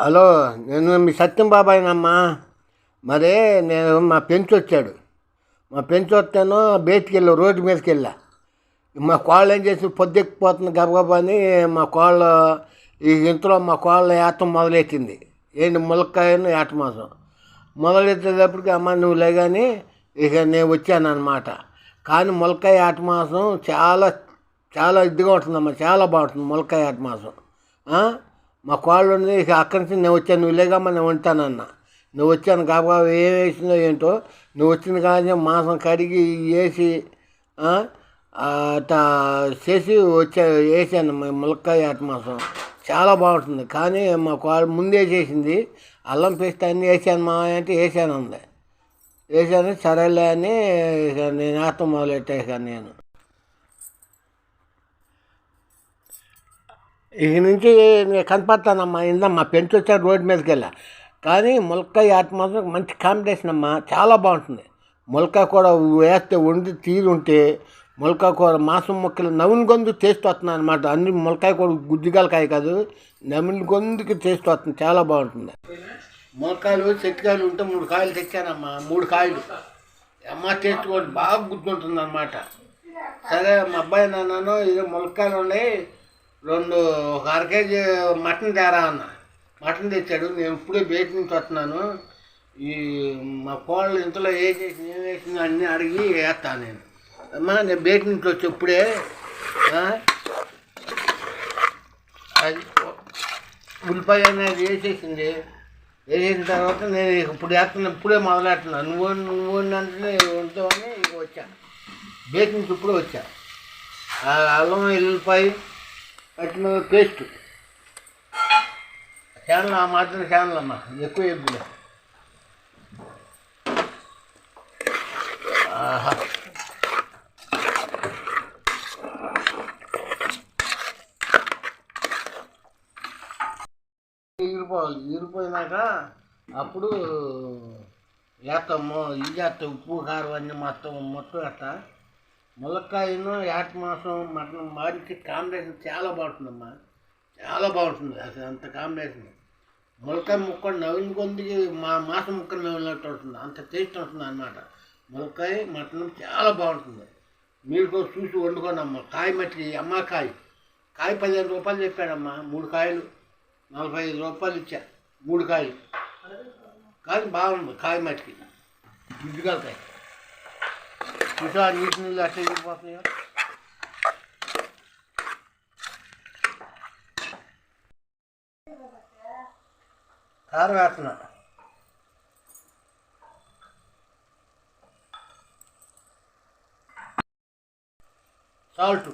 Hello నేను మీ సత్యం బాబాయినమ్మా. మరి నేను మా పెంచి వచ్చాడు. మా పెంచి వస్తాను బయటికి వెళ్ళా రోడ్డు మీదకి వెళ్ళా. మా కోళ్ళు ఏం చేసి పొద్దెక్కిపోతుంది గబగబా అని మా కోళ్ళు ఈ ఇంతలో మా కోళ్ళ ఏతం మొదలెట్టింది. ఏంటి ములక్కాయను ఏట మాసం. మొదలెట్టేటప్పటికి అమ్మ నువ్వు లేగాని ఇక నేను వచ్చాను అనమాట కానీ ములక్కాయ ఆట మాసం చాలా చాలా ఇదిగా ఉంటుందమ్మా చాలా బాగుంటుంది ములక్కాయ ఆట మాసం. మా కోళ్ళు ఉంది అక్కడి నుంచి నేను వచ్చాను నువ్వు లేకమ్మా నేను ఉంటానన్న. నువ్వు వచ్చాను కాబట్టి ఏం వేసిందో ఏంటో నువ్వు వచ్చిన కానీ మాసం కడిగి వేసి అట్లా చేసి వచ్చా వేసాను ములక్కాయ ఆట మాసం. చాలా బాగుంటుంది కానీ మా కోళ్ళు ముందే చేసింది అల్లం పేస్ట్ అన్నీ వేసాను మా అంటే వేసాను అంది వేసాను సరేలే అని నేను ఆత్మ మొదలెట్టేసాను నేను. ఇక నుంచి నేను కనపడతానమ్మా ఇందమ్మా పెంచి రోడ్డు మీదకి వెళ్ళా. కానీ ములక్కాయ ఆట మాత్రం మంచి కాంబినేషన్ అమ్మా చాలా బాగుంటుంది. ములక్కాయ కూర వేస్తే వండి తీరు ఉంటే ములక్కాయ కూర మాంసం ముక్కలు నవ్వుని గొంతు టేస్ట్ వస్తుంది అనమాట అన్ని ములక్కాయ కూడా గుజ్జిగలకాయ కాదు నవ్వుని గొంతుకి టేస్ట్ వస్తుంది చాలా బాగుంటుంది. ములకాయలు చెట్టుకాయలు ఉంటే మూడు కాయలు తెచ్చానమ్మా మూడు కాయలు. అమ్మ టేస్ట్ కూడా బాగా గుర్తుంటుంది అనమాట సరే మా అబ్బాయి నాన్నను ఇది ములక్కాయలు ఉన్నాయి రెండు ఒక అర కేజీ మటన్ తేరా అన్న. మటన్ తెచ్చాడు. నేను ఇప్పుడే బయట నుంచి వస్తున్నాను. ఈ మా కోళ్ళు ఇంతలో ఏ చేసి ఏం వేసింది అన్నీ అడిగి వేస్తాను నేను. అమ్మా నేను బయట నుంచి వచ్చి ఇప్పుడే అది ఉల్లిపాయ అనేది వేసేసింది. వేసిన తర్వాత నేను ఇప్పుడు వేస్తున్నా ఇప్పుడే మొదలెడుతున్నాను నువ్వు నువ్వు అంటే ఉంటావని ఇక వచ్చాను బయట నుంచి ఇప్పుడే వచ్చా. ఆ అల్లం ఎల్లుల్లిపాయ పట్టిన పేస్ట్. ఛానల్ ఆ మాత్రం ఛానల్ అమ్మా ఎక్కువ ఎగ్గులే ఆహా. ఈరిపోవాలి. అప్పుడు వేస్తాము. ఇది వేస్తాం ఉప్పు కారం అన్నీ మొత్తం మొత్తం వేస్తా. ములక్కాయను యాట్ మాసం మటన్ మారికి కాంబినేషన్ చాలా బాగుంటుందమ్మా. చాలా బాగుంటుంది అసలు అంత కాంబినేషన్ ములక్కాయ ముక్క నవ్విన కొద్దికి మా మాసం ముక్క నవ్వినట్టు ఉంటుంది. అంత టేస్ట్ ఉంటుంది అనమాట ములక్కాయ మటన్ చాలా బాగుంటుంది. మీరు కూడా చూసి వండుకోండి అమ్మ కాయ మట్టి అమ్మ కాయ. కాయ పదిహేను రూపాయలు చెప్పాడమ్మా. మూడు కాయలు. నలభై ఐదు రూపాయలు ఇచ్చా. మూడు కాయలు. కానీ బాగుంది కాయ మట్టికి. గుడ్డుకాయ చూసా నీటి నీళ్ళు అట్లా వెళ్ళిపోతున్నాయో కారం వేస్తున్నా సాల్ట్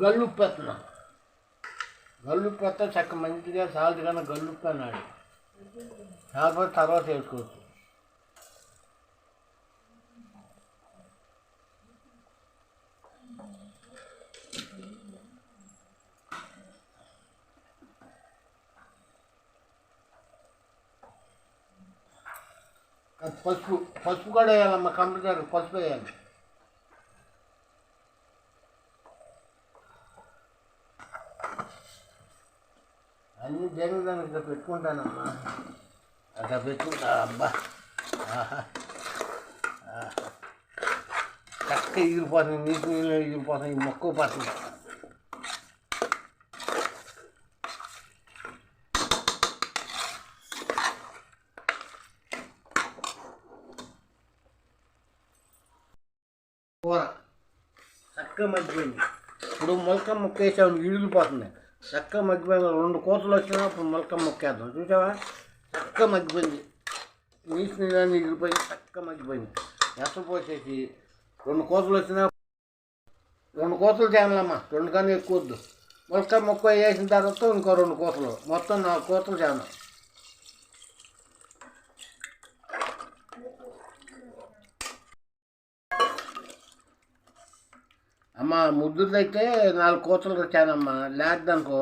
గల్లుప్పు వేస్తున్నా గల్లుప్పు వేస్తే చక్క మంచిగా సాల్ట్ కన్నా గల్లుప్పు అన్నాడు కాకపోతే తర్వాత వేసుకోవచ్చు అది పసుపు పసుపు కూడా వేయాలమ్మా కంపల్సరీ పసుపు వేయాలి అన్ని దేని దానికి ఇట్లా పెట్టుకుంటానమ్మా? అట్లా పెట్టుకుంటా అబ్బా. చక్క ఎగిరిపోతుంది నీటి నీళ్ళు ఎగిరిపోతుంది ఈ మొక్క పడుతుంది. కూర. చక్కగా మర్చిపోయింది ఇప్పుడు మొలక ముక్క వేసాము ఇడిగిపోతుంది చక్కగా మగ్గిపోయింది. రెండు కోతలు వచ్చినాప్పుడు మొలక మొక్కేద్దాం. చూసావా? చక్కగా మగ్గిపోయింది. నీటి నీళ్ళని ఇడిగిపోయి చక్కగా మగ్గిపోయింది. ఎసరు పోసేసి? రెండు కోతలు వచ్చినా రెండు కోతలు చేయాలమ్మా రెండు కానీ ఎక్కువ వద్దు. మొలక ముక్క వేసిన తర్వాత ఇంకో రెండు కోతలు మొత్తం నాలుగు కోతలు చేయాలి అమ్మ ముద్దుదైతే నాలుగు కోతలు వచ్చానమ్మా లేదనుకో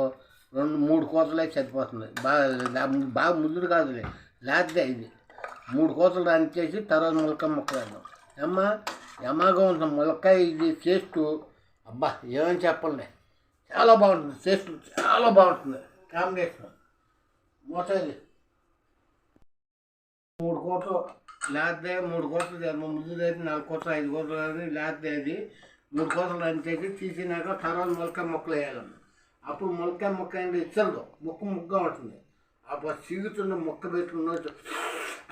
రెండు మూడు కోతలు అయితే చనిపోతుంది బాగా బాగా ముద్దుడు కాదులే లేదే ఇది. మూడు కోతలు రానిచ్చేసి తర్వాత ములక ముక్క అమ్మ ఎమ్మగా ఉంటుంది ములక్కాయ ఇది టేస్ట్ అబ్బా ఏమని చెప్పండి చాలా బాగుంటుంది టేస్ట్ చాలా బాగుంటుంది. కాంబినేషన్. మోసాది. మూడు కోట్లు లేదే మూడు కోట్లు చేయాలి. అయితే నాలుగు కోట్లు ఐదు కోట్లు కానీ అది. మూడు కోట్లు చేసి తీసినాక తర్వాత మొలకాయ మొక్కలు వేయాలన్న అప్పుడు మొలకాయ మొక్క అంటే ఇచ్చదు. మొక్క ముగ్గా ఉంటుంది. అప్పుడు చీగుతున్న మొక్క పెట్టుకున్న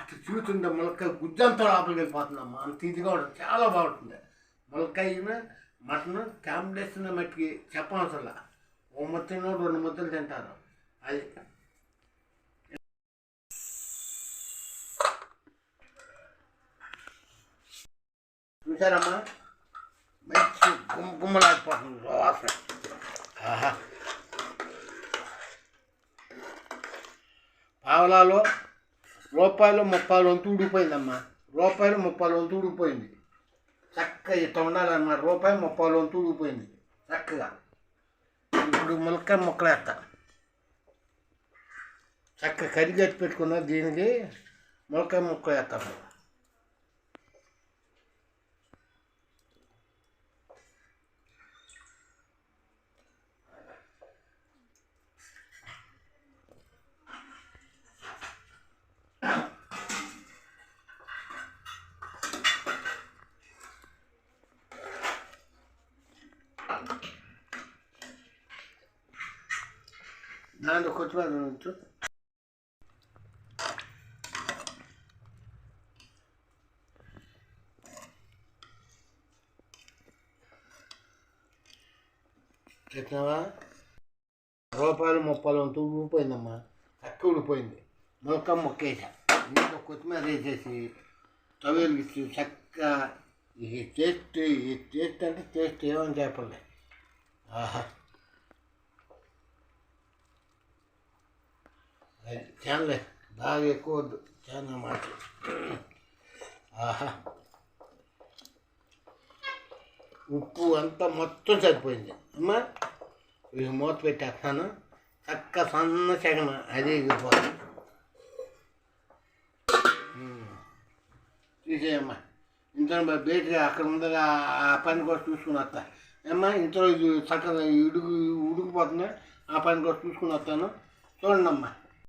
అట్లా చీగుతుండే మొలకాయ గుజ్జంతా లోపలికి వెళ్ళిపోతుందమ్మా. అంత ఇదిగా ఉంటుంది. చాలా బాగుంటుంది. మొలకాయ మటన్ కాంబినేషన్ మట్టికి చెప్పవసరం ఓ మొత్తంలో రెండు మొత్తలు తింటారు. అది చూసారమ్మా గుమ్మలాడిపోతుంది వాసన ఆహా పావలాలో రూపాయలు ముప్పాలు వంతు ఊడిపోయిందమ్మా రూపాయలు ముప్పాలు వంతు ఊడిపోయింది చక్కగా ఇట్లా ఉండాలన్నమాట రూపాయి ముప్పాలు వంతు ఊడిపోయింది చక్కగా ఇప్పుడు ములక్కాయ ముక్కలేస్తా చక్కగా కరిగట్టి పెట్టుకున్న దీనికి ములక్కాయ ముక్క వేస్తాను దాంట్లో కొత్తిమీర ఉంచు చెప్పినావా రూపాయలు ముప్పాలు వంతు ఊడిపోయిందమ్మా చక్క ఊడిపోయింది మొక్క మొక్కేసా ఇంట్లో కొత్తిమీర వేసేసి తవేలు ఇచ్చి చక్కగా ఈ టేస్ట్ ఈ టేస్ట్ అంటే టేస్ట్ ఏమని చెప్పలే ఆహా చాలే బాగా ఎక్కువ వద్దు చాలా మాట ఆహా. ఉప్పు అంతా మొత్తం సరిపోయింది. అమ్మా ఇవి మూత పెట్టేస్తాను. చక్క సన్న చెగన అదే ఇగిపోతుంది తీసేయమ్మా. ఇంట్లో బయటగా అక్కడ ముందర ఆ పని కూడా చూసుకుని వస్తా. ఏమ్మా ఇంట్లో ఇది చక్కగా ఇడుగు ఉడికిపోతుంది? ఆ పని కూడా చూసుకుని వస్తాను. చూడండి అమ్మా